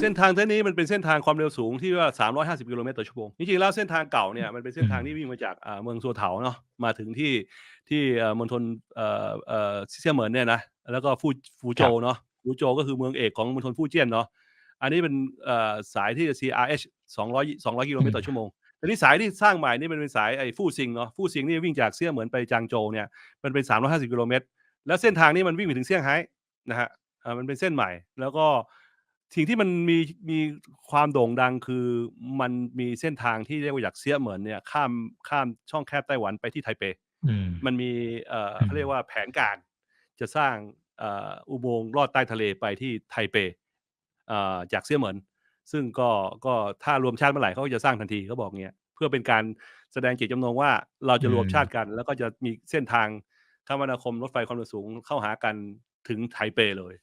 เส้นทางเส้นนี้มันเป็นเส้นทางความเร็วสูงที่ว่า 350 กิโลเมตรต่อชั่วโมง จริงๆ แล้วเส้นทางเก่าเนี่ยมันเป็นเส้นทางที่วิ่งมาจากอ่าเมืองซัวเถาเนาะ มาถึงที่ที่เอ่อมณฑลเอ่อเอ่อเซี่ยเหมินเนี่ยนะ แล้วก็ฟูฟูโจเนาะ ฟูโจก็คือเมืองเอกของมณฑลฟูเจียนเนาะ อันนี้เป็นเอ่อสายที่ CRH 200 200 กิโลเมตรต่อชั่วโมงแต่นี่สายที่สร้างใหม่นี่มันเป็นสายไอ้ฟู่ซิงเนาะ ฟู่ซิงนี่วิ่งจากเซี่ยเหมินไปจางโจวเนี่ย มันเป็น 350 กิโลเมตร แล้วเส้นทางนี้มันวิ่งไปถึงเซี่ยงไฮ้นะฮะ อ่า มันเป็นเส้นใหม่ แล้วก็ สิ่งที่มันมีมีความโด่งดังคือมันมีเส้นทางที่เรียกว่าจากเซี่ยเหมินเนี่ยข้ามข้ามช่องแคบไต้หวันไปที่ไทเปอืมมันมีเอ่ออืมเขาเรียกว่าแผนการจะสร้างเอ่ออุโมงค์ลอดใต้ทะเลไปที่ไทเปเอ่อจากเซี่ยเหมินซึ่งก็ก็ถ้ารวมชาติเมื่อไหร่เขาก็จะสร้างทันทีเขาบอกเงี้ยเพื่อเป็นการแสดงเจตจำนงว่าเราจะรวมชาติกัน แล้วก็จะมีเส้นทางคมนาคมรถไฟความเร็วสูงเข้าหากันถึงไทเปเลย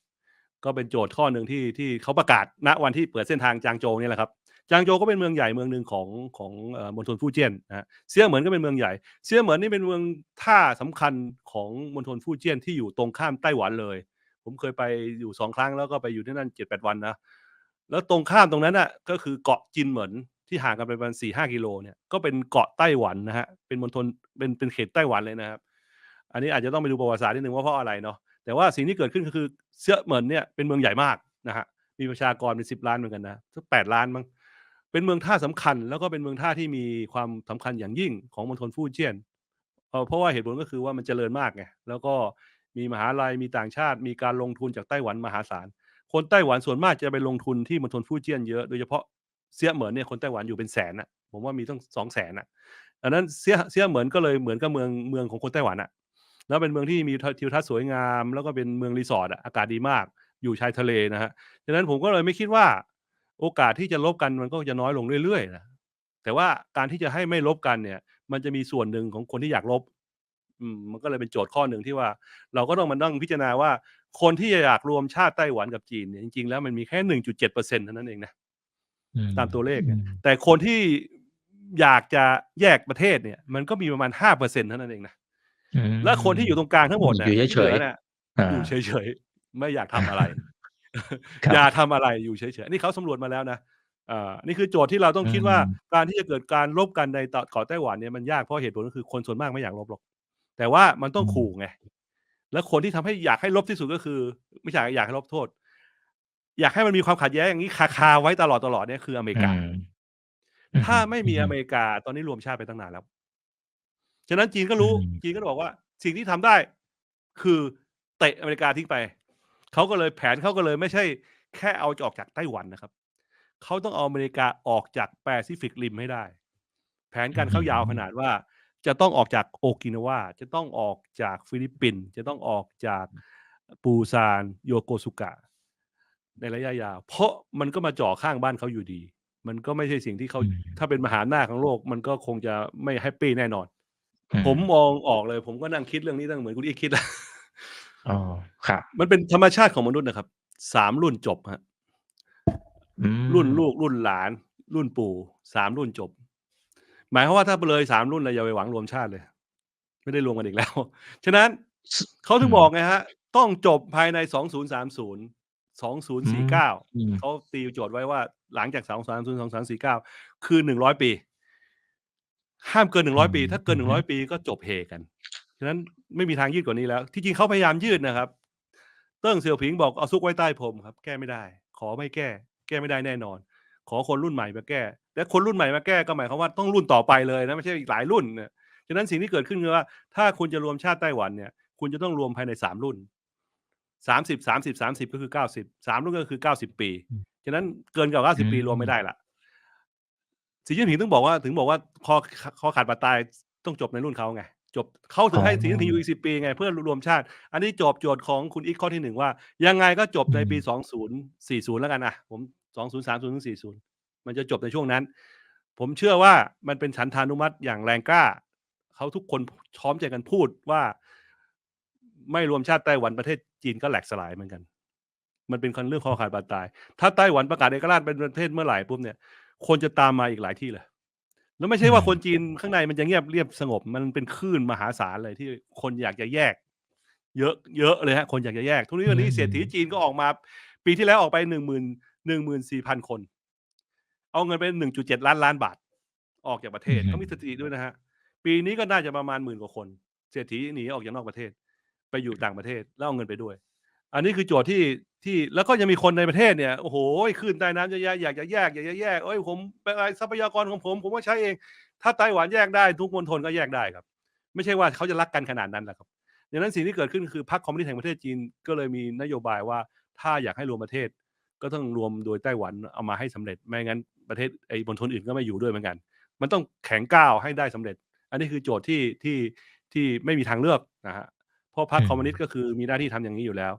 ก็เป็นโจทย์ข้อหนึ่งที่ที่เขาประกาศณวันที่เปิดเส้นทางจางโจวเนี่ยแหละครับจางโจวก็เป็นเมืองใหญ่เมืองหนึ่งของของมณฑลฟู่เจี้ยนนะฮะเซี่ยเหมินก็เป็นเมืองใหญ่ เซี่ยเหมินนี่เป็นเมืองท่าสำคัญของมณฑลฟู่เจี้ยนที่อยู่ตรงข้ามไต้หวันเลย ผมเคยไปอยู่สองครั้งแล้วก็ไปอยู่ที่นั่นเจ็ดแปดวันนะแล้วตรงข้ามตรงนั้นน่ะก็คือเกาะจินเหมินที่ห่างกันไปประมาณสี่ห้ากิโลเนี่ยก็เป็นเกาะไต้หวันนะฮะเป็นมณฑลเป็นเป็นเขตไต้หวันเลยนะครับ อันนี้อาจจะต้องไปดูประวัติศาสตร์นิดนึงว่าเพราะอะไรเนาะ แต่ว่าสิ่งที่เกิดขึ้นก็คือเซี่ยเหมินเนี่ยเป็นเมืองใหญ่มากนะฮะมีประชากรเป็นสิบล้านเหมือนกันนะสักแปดล้านมั้งเป็นเมืองท่าสำคัญ แล้วก็เป็นเมืองท่าที่มีความสำคัญอย่างยิ่งของมณฑลฟู่เจี้ยนเพราะว่าเหตุผลก็คือว่ามันเจริญมากไงแล้วก็มีมหาลัยมีต่างชาติ มีการลงทุนจากไต้หวันมหาศาลคนไต้หวันส่วนมากจะไปลงทุนที่มณฑลฟู่เจี้ยนเยอะโดยเฉพาะเซี่ยเหมินเนี่ยคนไต้หวันอยู่เป็นแสนอะผมว่ามีต้องสองแสนอะอันนั้นเซี่ยเซี่ยเหมินก็เลยเหมือนกับเมืองเมืองของคนไต้หวันอะ แล้วเป็นเมืองที่มีทิวทัศน์สวยงาม แล้วก็เป็นเมืองรีสอร์ทอะอากาศดีมาก อยู่ชายทะเลนะฮะฉะนั้นผมก็เลยไม่คิดว่า โอกาสที่จะลบกันมันก็จะน้อยลงเรื่อยๆนะแต่ว่าการที่จะให้ไม่ลบกันเนี่ย มันจะมีส่วนหนึ่งของคนที่อยากลบอืมมันก็เลยเป็นโจทย์ข้อหนึ่งที่ว่า เราก็ต้องมานั่งพิจารณาว่า คนที่อยากรวมชาติไต้หวันกับจีนเนี่ยจริงๆแล้วมันมีแค่หนึ่งจุดเจ็ดเปอร์เซ็นต์เท่านั้นเองนะอืตามตัวเลขเนี่ยอืมแต่คนที่อยากจะแยกประเทศเนี่ย มันก็มีประมาณห้าเปอร์เซ็นต์เท่านั้นเองนะอืม และคนที่อยู่ตรงกลางทั้งหมดน่ะอยู่เฉยๆที่หลือน่ะอ่าอยู่เฉยๆไม่อยากทำอะไรครับอย่าทำอะไรอยู่เฉยๆอันนี่เขาสำรวจมาแล้วนะอ่านี่คือโจทย์ที่เราต้องคิดว่าอืมการที่จะเกิดการลบกันในเกาะไต้หวันเนี่ยมันยากเพราะเหตุผลก็คือคนส่วนมากไม่อยากลบหรอก แต่ว่ามันต้องขู่ไงแล้วคนที่ทำให้อยากให้ลบที่สุดก็คือ ไม่ใช่อยากให้ลบโทษ อยากให้มันมีความขัดแย้งอย่างนี้คาคาๆไว้ตลอดตลอดเนี่ยคืออเมริกาอืมถ้าไม่มีอเมริกาตอนนี้รวมชาติไปตั้งนานแล้ว ฉะนั้นจีนก็รู้อืมจีนก็บอกว่า สิ่งที่ทำได้ คือเตะอเมริกาทิ้งไป เขาก็เลยแผนเขาก็เลยไม่ใช่ แค่เอาออกจากไต้หวันนะครับ เขาต้องเอาอเมริกาออกจากแปซิฟิกริมให้ได้ แผนการเขายาวขนาดว่า จะต้องออกจากโอกินาวาจะต้องออกจากฟิลิปปินส์จะต้องออกจากปูซาน โยโกสุกะ ในระยะยาว เพราะมันก็มาจ่อข้างบ้านเขาอยู่ดี มันก็ไม่ใช่สิ่งที่เขาอืมถ้าเป็นมหาอำนาจของโลก มันก็คงจะไม่แฮปปี้แน่นอนอื ผมมองออกเลย ผมก็นั่งคิดเรื่องนี้ตั้งเหมือนคุณอีกคิดแล้วอ๋อครับ มันเป็นธรรมชาติของมนุษย์นะครับสามรุ่นจบฮะอืมรุ่นลูกรุ่นหลาน รุ่นปู่สามรุ่นจบ หมายความว่าถ้าเลยสามรุ่นเลยอย่าไปหวังรวมชาติเลย ไม่ได้รวมกันอีกแล้ว ฉะนั้นเขาถึงบอกไงฮะ ต้องจบภายในสองศูนย์สามศูนย์สองศูนย์สี่เก้าอืมเขาตีโจทย์ไว้ว่าหลังจากสองสามศูนย์สองสามสี่เก้าคือหนึ่งร้อยปี ห้ามเกินหนึ่งร้อยปี ถ้าเกินหนึ่งร้อยปีก็จบเฮกัน ฉะนั้นไม่มีทางยืดกว่านี้แล้ว ที่จริงเขาพยายามยืดนะครับ เติ้งเสี่ยวผิงบอกเอาซุกไว้ใต้พรมครับ แก้ไม่ได้ ขอไม่แก้ แก้ไม่ได้แน่นอน ขอคนรุ่นใหม่มาแก้ และคนรุ่นใหม่มาแก้ก็หมายความว่าต้องรุ่นต่อไปเลยนะไม่ใช่อีกหลายรุ่นเนี่ยฉะนั้นสิ่งที่เกิดขึ้นคือว่า ถ้าคุณจะรวมชาติไต้หวันเนี่ย คุณจะต้องรวมภายในสามรุ่นสามสิบสามสิบสามสิบก็คือเก้าสิบสามรุ่นก็คือเก้าสิบปี ฉะนั้นเกินกว่าเก้าสิบปีรวมไม่ได้ละ สีจิ้นผิงต้องบอกว่าถึงบอกว่าคอคอขาดบาดตายต้องจบในรุ่นเขาไงจบเขาถึงให้อ๋อสีจิ้นผิงอยู่อีกสิบปีไงเพื่อรวมชาติ อันนี้จบโจทย์ของคุณอีกข้อที่หนึ่งว่า ยังไงก็จบในปีอืมสองศูนย์สี่ศูนย์แล้วกันนะผมสองศูนย์สามศูนย์ถึงสี่ศูนย์มันจะจบในช่วงนั้น ผมเชื่อว่ามันเป็นฉันทานุมัติอย่างแรงกล้าเขาทุกคนพร้อมใจกันพูดว่า ไม่รวมชาติไต้หวันประเทศจีนก็แหลกสลายเหมือนกัน มันเป็นคนเรื่องคอขาดบาดตาย ถ้าไต้หวันประกาศเอกราชเป็นประเทศเมื่อไหร่ปุ๊บเนี่ย คนจะตามมาอีกหลายที่เลย แล้วไม่ใช่ว่าอืมคนจีนข้างในมันจะเงียบเรียบสงบ มันเป็นคลื่นมหาศาลเลยที่คนอยากจะแยก เยอะเยอะเลยฮะ คนอยากจะแยก ทุกนี้วันนี้เศรษฐีจีนก็ออกมา ปีที่แล้วออกไปหนึ่งหมื่นหนึ่งหมื่นสี่พันคน เอาเงินไปหนึ่งจุดเจ็ดล้านล้านบาท ออกจากประเทศอือฮึเขามีสถิติด้วยนะฮะ ปีนี้ก็น่าจะประมาณหมื่นกว่าคน เศรษฐีหนีออกจากนอกประเทศ ไปอยู่ต่างประเทศแล้วเอาเงินไปด้วย อันนี้คือโจทย์ที่ที่แล้วก็ยังมีคนในประเทศเนี่ยโอ้โหขึ้นใต้น้ำเยอะแยะอยากจะแยกอยากจะแยกเอ้ยผมเป็นอะไรทรัพยากรของผม ผมก็ใช้เอง ถ้าไต้หวันแยกได้ ทุกมณฑลก็แยกได้ครับ ไม่ใช่ว่าเขาจะรักกันขนาดนั้นแหละครับดังนั้นสิ่งที่เกิดขึ้นคือพรรคคอมมิวนิสต์แห่งประเทศจีนก็เลยมีนโยบายว่าถ้าอยากให้รวมประเทศ ก็ต้องรวมโดยไต้หวันเอามาให้สำเร็จไม่งั้นประเทศไอ้มณฑลอื่นก็ไม่อยู่ด้วยเหมือนกัน มันต้องแข็งก้าวให้ได้สำเร็จ อันนี้คือโจทย์ที่ที่ที่ไม่มีทางเลือกนะฮะเพราะพรรคคอมมิวนิสต์ก็คือมีหน้าที่ทำอย่างนี้อยู่แล้ว